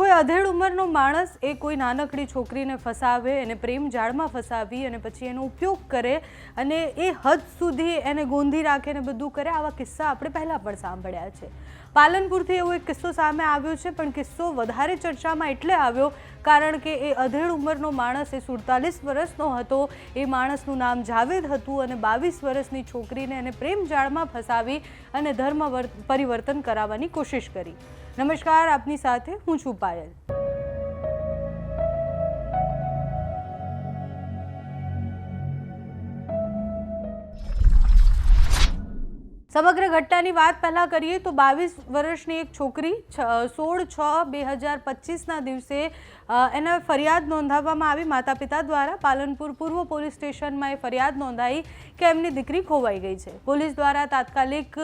કોઈ અધેડ ઉંમરનો માણસ એ કોઈ નાનકડી છોકરીને ફસાવે, એને પ્રેમ જાળમાં ફસાવી અને પછી એનો ઉપયોગ કરે અને એ હદ સુધી એને ગોંધી રાખે ને બધું કરે, આવા કિસ્સા આપણે પહેલાં પણ સાંભળ્યા છે. પાલનપુરથી એવો એક કિસ્સો સામે આવ્યો છે, પણ કિસ્સો વધારે ચર્ચામાં એટલે આવ્યો કારણ કે એ અધેડ ઉંમરનો માણસ એ સુડતાલીસ વર્ષનો હતો, એ માણસનું નામ જાવેદ હતું અને બાવીસ વર્ષની છોકરીને એને પ્રેમ જાળમાં ફસાવી અને ધર્મ વર- પરિવર્તન કરાવવાની કોશિશ કરી. નમસ્કાર આપની સાથે હું છું પાયલ. સમગ્ર ઘટનાની વાત પહેલાં કરીએ તો બાવીસ વર્ષની એક છોકરી, છ- સોળ, છ, બે હજાર પચીસના દિવસે એના ફરિયાદ નોંધાવવામાં આવી. માતા પિતા દ્વારા પાલનપુર પૂર્વ પોલીસ સ્ટેશનમાં એ ફરિયાદ નોંધાઈ કે એમની દીકરી ખોવાઈ ગઈ છે. પોલીસ દ્વારા તાત્કાલિક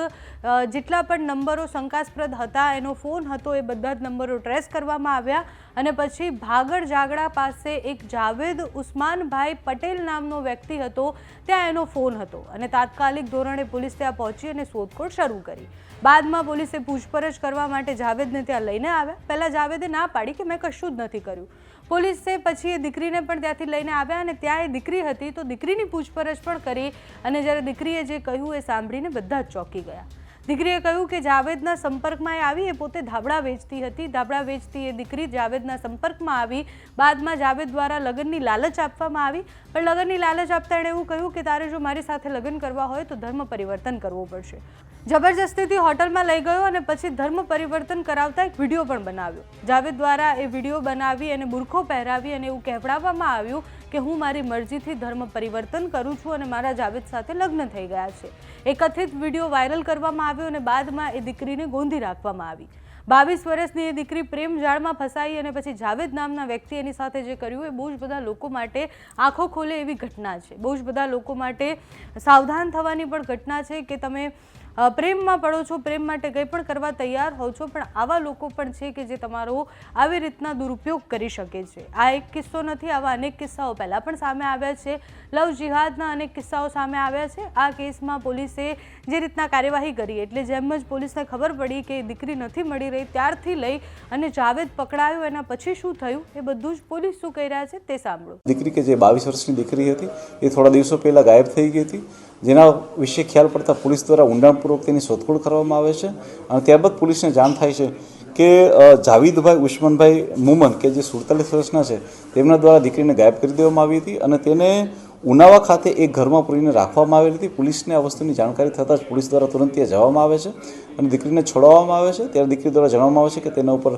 જેટલા પણ નંબરો શંકાસ્પદ હતા, એનો ફોન હતો, એ બધા જ નંબરો ટ્રેસ કરવામાં આવ્યા અને પછી ભાગડ જાગડા પાસે એક જાવેદ ઉસ્માનભાઈ પટેલ નામનો વ્યક્તિ હતો, ત્યાં એનો ફોન હતો અને તાત્કાલિક ધોરણે પોલીસ ત્યાં પહોંચી અને શોધખોળ શરૂ કરી. બાદમાં પોલીસે પૂછપરછ કરવા માટે જાવેદને ત્યાં લઈને આવ્યા. પહેલાં જાવેદે ના પાડી કે મેં કશું જ નથી કર્યું. પોલીસે પછી એ દીકરીને પણ ત્યાંથી લઈને આવ્યા અને ત્યાં એ દીકરી હતી તો દીકરીની પૂછપરછ પણ કરી અને જ્યારે દીકરીએ જે કહ્યું એ સાંભળીને બધા જ ચોંકી ગયા. દીકરીએ કહ્યું કે જાવેદના સંપર્કમાં આવી, એ પોતે ધાબળા વેચતી હતી. ધાબળા વેચતી એ દીકરી જાવેદના સંપર્કમાં આવી. બાદમાં જાવેદ દ્વારા લગ્નની લાલચ આપવામાં આવી. પણ લગ્નની લાલચ આપતા એણે એવું કહ્યું કે, તારે જો મારી સાથે લગ્ન કરવા હોય તો ધર્મ પરિવર્તન કરવું પડશે. જબરજસ્તીથી હોટલમાં લઈ ગયો અને પછી ધર્મ પરિવર્તન કરાવતા એક વીડિયો પણ બનાવ્યો. જાવેદ દ્વારા એ વીડિયો બનાવી અને બુરખો પહેરાવી અને એવું કહેવડાવવામાં આવ્યું કે, હું મારી મરજીથી ધર્મ પરિવર્તન કરું છું અને મારા જાવેદ સાથે લગ્ન થઈ ગયા છે. એ કથિત વીડિયો વાયરલ કરવામાં આવ્યો અને બાદમાં એ દીકરીને ગોંધી રાખવામાં આવી. બાવીસ વર્ષની એ દીકરી પ્રેમ જાળમાં ફસાઈ અને પછી જાવેદ નામના વ્યક્તિ એની સાથે જે કર્યું એ બહુ જ બધા લોકો માટે આંખો ખોલે એવી ઘટના છે. બહુ જ બધા લોકો માટે સાવધાન થવાની પણ ઘટના છે કે તમે પ્રેમમાં પડો છો, પ્રેમ માટે કંઈ પણ કરવા તૈયાર હોવ છો, પણ આવા લોકો પણ છે કે જે તમારો આવી રીતના દુરુપયોગ કરી શકે છે. આ એક કિસ્સો નથી, આવા અનેક કિસ્સાઓ પહેલાં પણ સામે આવ્યા છે. લવ જિહાદના અનેક કિસ્સાઓ સામે આવ્યા છે. આ કેસમાં પોલીસે જે રીતના કાર્યવાહી કરી, એટલે જેમ જ પોલીસને ખબર પડી કે દીકરી નથી મળી રહી, ત્યારથી લઈ અને જાવેદ પકડાયો, એના પછી શું થયું, એ બધું જ પોલીસ શું કહી રહ્યા છે તે સાંભળો. દીકરી કે જે બાવીસ વર્ષની દીકરી હતી, એ થોડા દિવસો પહેલાં ગાયબ થઈ ગઈ હતી. જેના વિશે ખ્યાલ પડતા પોલીસ દ્વારા ઊંડાણપૂર્વક તેની શોધખોળ કરવામાં આવે છે અને ત્યારબાદ પોલીસને જાણ થાય છે કે જાવીદભાઈ, ઉસ્માનભાઈ મુમન કે જે સુડતાલીસ વર્ષના છે, તેમના દ્વારા દીકરીને ગાયબ કરી દેવામાં આવી હતી અને તેને ઉનાવા ખાતે એક ઘરમાં પૂરીને રાખવામાં આવેલી હતી. પોલીસને આ વસ્તુની જાણકારી થતાં જ પોલીસ દ્વારા તુરંત ત્યાં જવામાં આવે છે. અને દીકરીને છોડાવવામાં આવે છે? ત્યારે દીકરી દ્વારા જણાવવામાં આવે છે કે તેના ઉપર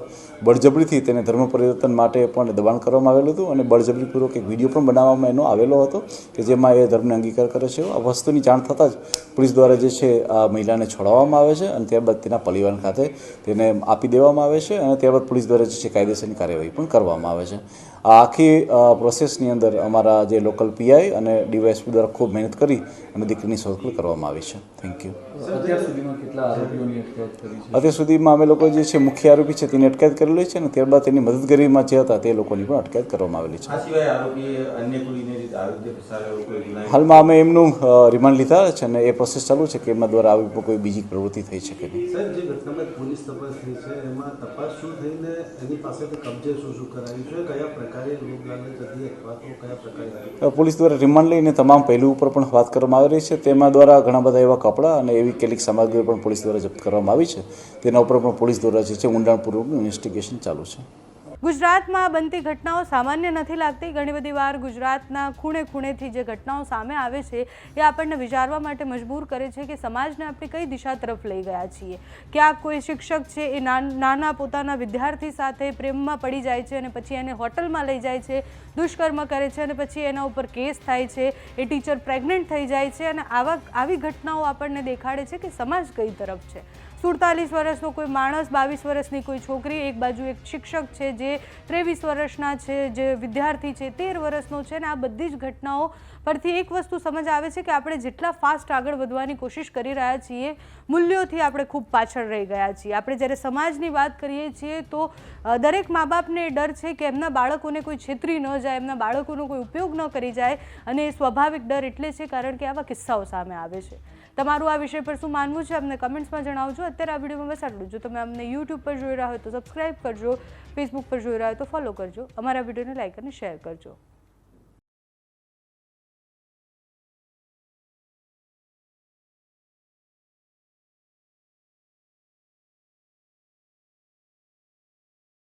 બળજબરીથી તેને ધર્મ પરિવર્તન માટે પણ દબાણ કરવામાં આવેલું હતું અને બળજબરીપૂર્વક એક વીડિયો પણ બનાવવામાં એનો આવેલો હતો કે જેમાં એ ધર્મને અંગીકાર કરે છે. આ વસ્તુની જાણ થતાં જ પોલીસ દ્વારા જે છે, આ મહિલાને છોડાવવામાં આવે છે અને ત્યારબાદ તેના પરિવાર ખાતે તેને આપી દેવામાં આવે છે અને ત્યારબાદ પોલીસ દ્વારા જે છે કાયદેસરની કાર્યવાહી પણ કરવામાં આવે છે. આ આખી પ્રોસેસની અંદર અમારા જે લોકલ પીઆઈ અને ડીવાયએસપી દ્વારા ખૂબ મહેનત કરી અને દીકરીની શોધખોળ કરવામાં આવી છે. થેન્ક યુ અત્યાર સુધીમાં કેટલા છે અત્યાર સુધીમાં અમે લોકો જે છે મુખ્ય આરોપી છે તેની અટકાયત કરેલી છે અને ત્યારબાદ તેની મદદગીરીમાં જે હતા તે લોકોની પણ અટકાયત કરવામાં આવેલી છે. આ સિવાય આરોપીએ અન્ય કોઈને આરોગ્ય ફસાવેલો કોઈ ગુનાહિત હાલમાં અમે એમનું રિમાન્ડ લીધા છે અને એ પ્રોસેસ ચાલુ છે કે એમના દ્વારા આવી કોઈ બીજી પ્રવૃત્તિ થઈ શકે નહીં. સાહેબ જે ઘટનામાં પોલીસ તપાસ થઈ છે એમાં તપાસ શું થઈને એની પાસેથી કબજે શું શું કરાયું છે? કયા પ્રકારે રોગ લાલચ હતી અથવા તો કયા પ્રકારે અ, પોલીસ દ્વારા રિમાન્ડ લઈને તમામ પહેલું ઉપર પણ વાત કરવામાં આવી રહી છે. તેમાં દ્વારા ઘણા બધા એવા કપડાં અને એવી કેટલીક સામગ્રી પણ પોલીસ દ્વારા જપ્ત કરવામાં આવી છે. તેના ઉપર પણ પોલીસ દ્વારા જે છે ઊંડાણપૂર્વકનું ઇન્વેસ્ટિગેશન ચાલુ છે. ગુજરાતમાં બનતી ઘટનાઓ સામાન્ય નથી લાગતી. ઘણી બધી વાર ગુજરાતના ખૂણે ખૂણેથી જે ઘટનાઓ સામે આવે છે, એ આપણને વિચારવા માટે મજબૂર કરે છે કે સમાજને આપણે કઈ દિશા તરફ લઈ ગયા છીએ. ક્યાંક કોઈ શિક્ષક છે, એ નાન- પોતાના વિદ્યાર્થી સાથે પ્રેમમાં પડી જાય છે અને પછી એને હોટલમાં લઈ જાય છે, દુષ્કર્મ કરે છે અને પછી એના ઉપર કેસ થાય છે, એ ટીચર પ્રેગ્નન્ટ થઈ જાય છે અને આવા, આવી ઘટનાઓ આપણને દેખાડે છે કે સમાજ કઈ તરફ છે. સુડતાલીસ વર્ષનો કોઈ માણસ, બાવીસ વર્ષની કોઈ છોકરી, એક બાજુ એક શિક્ષક છે જે ત્રેવીસ વર્ષના છે, જે વિદ્યાર્થી છે, તેર વર્ષનો છે ને આ બધી જ ઘટનાઓ પરથી એક વસ્તુ સમજ આવે છે કે આપણે જેટલા ફાસ્ટ આગળ વધવાની કોશિશ કરી રહ્યા છીએ, મૂલ્યોથી આપણે ખૂબ પાછળ રહી ગયા છીએ. આપણે જ્યારે સમાજની વાત કરીએ છીએ તો દરેક મા બાપને ડર છે કે એમના બાળકોને કોઈ છેતરી ન જાય, એમના બાળકોનો કોઈ ઉપયોગ ન કરી જાય અને એ સ્વાભાવિક ડર એટલે છે કારણ કે આવા કિસ્સાઓ સામે આવે છે. તમારું આ વિષય પર શું માનવું છે? અમને કમેન્ટ્સમાં જણાવજો. અત્યારે આ વિડીયોમાં બસ આટલું જો. તમે અમને યુટ્યુબ પર જોઈ રહ્યા હોય તો સબસ્ક્રાઈબ કરજો ફેસબુક પર જોઈ રહ્યા હોય તો ફોલો કરજો. અમારા વિડીયોને લાઇક અને શેર કરજો.